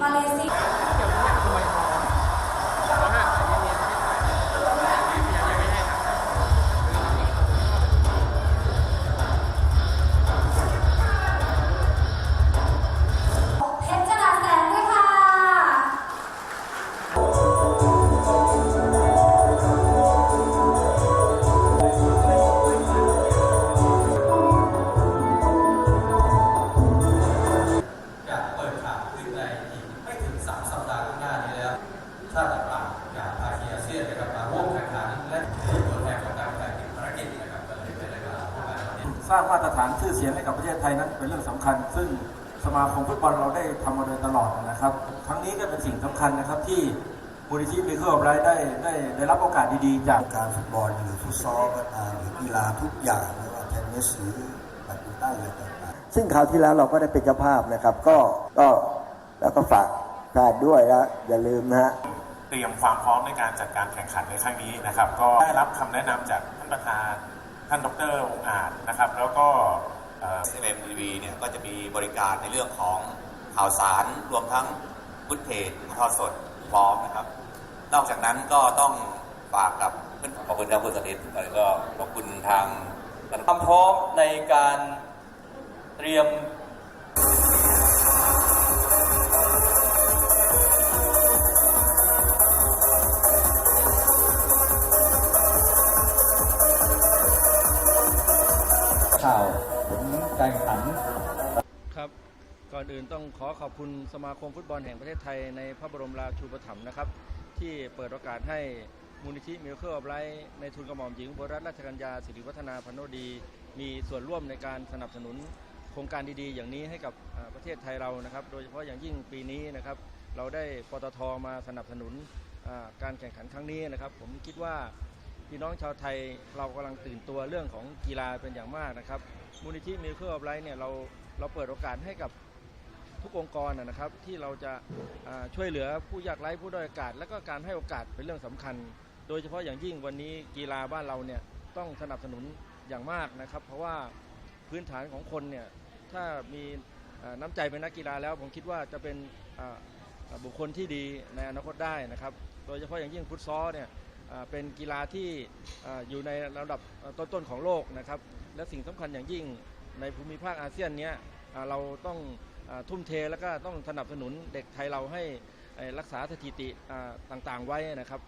มาเลเซีย ติต่างๆจากภาคีอาเซียนนะครับมาร่วมแข่งขันและเป็นตัวแทนของการแข่งภารกิจนะครับก็เลยเป็นรายการพวกนี่สร้างมาตรฐานชื่อเสียงให้กับประเทศไทยนั้นเป็นเรื่องสำคัญ ซึ่งสมาคมฟุตบอลเราได้ทำมาโดยตลอดนะครับครั้งนี้ก็เป็นสิ่งสำคัญนะครับที่มูลนิธิมีเครื่ไรได้ได้ได้รับโอกาสดีๆ จากการฟุตบอลหรือฟุตซอลก็ามหรือกีฬาทุกอย่างไม่ว่าเทนนิสหรือแบดมินตันอะไรต่างๆซึ่งคราวที่แล้วเราก็ได้เป็นเจ้าภาพนะครับ ก็ก็แล้วก็ฝากแานด้วยนะอย่าลืมนะฮะ ตรียมความพร้อมในการจัดการแข่งขันในครั้งนี้นะครับ ก็ได้รับคำแนะนำจากท่านประธานท่านดรองอาจนะครับ แล้วก็เอ่อเอ็มทีวีเนี่ยก็จะมีบริการในเรื่องของข่าวสารรวมทั้งฟุตเทจทอดสดพร้อมนะครับ นอกจากนั้นก็ต้องฝากกับเพื่อนขอบคุณครับคุณสนิทแล้วก็ขอบคุณทางความพร้อมในการเตรียม ข่าวผลการแข่งขันครับ ก่อนอื่นต้องขอขอบคุณสมาคมฟุตบอลแห่งประเทศไทยในพระบรมราชูปถัมภ์นะครับ ที่เปิดโอกาสให้มูลนิธิมิลเคิลออฟไลท์ในทุนกระหม่อมหญิงบรัตราชกัญญาสิริวัฒนาพันโนดี มีส่วนร่วมในการสนับสนุนโครงการดีๆ อย่างนี้ให้กับประเทศไทยเรานะครับ โดยเฉพาะอย่างยิ่งปีนี้นะครับ เราได้ปตทมาสนับสนุนการแข่งขันครั้งนี้นะครับ ผมคิดว่า พี่น้องชาวไทยเรากำลังตื่นตัวเรื่องของกีฬาเป็นอย่างมากนะครับมูลนิธิมิลเคิลออฟไลท์เนี่ยเราเราเปิดโอกาสให้กับทุกองค์กรนะครับ ที่เราจะาช่วยเหลือผู้ยากไร้ผู้ด้อยโอกาส และก็การให้โอกาสเป็นเรื่องสำคัญ โดยเฉพาะอย่างยิ่งวันนี้กีฬาบ้านเราเนี่ยต้องสนับสนุนอย่างมากนะครับ เพราะว่าพื้นฐานของคนเนี่ยถ้ามีน้ำใจเป็นนักกีฬาแล้วผมคิดว่าจะเป็นบุคคลที่ดีในอนาคตได้นะครับ โดยเฉพาะอย่างยิ่งฟุตซอลเนี่ย เป็นกีฬาที่อยู่ในระดับต้นๆของโลกนะครับ และสิ่งสำคัญอย่างยิ่งในภูมิภาคอาเซียนเนี้ยเราต้องทุ่มเทแล้วก็ต้องสนับสนุนเด็กไทยเราให้รักษาสถิติต่างๆไว้นะครับ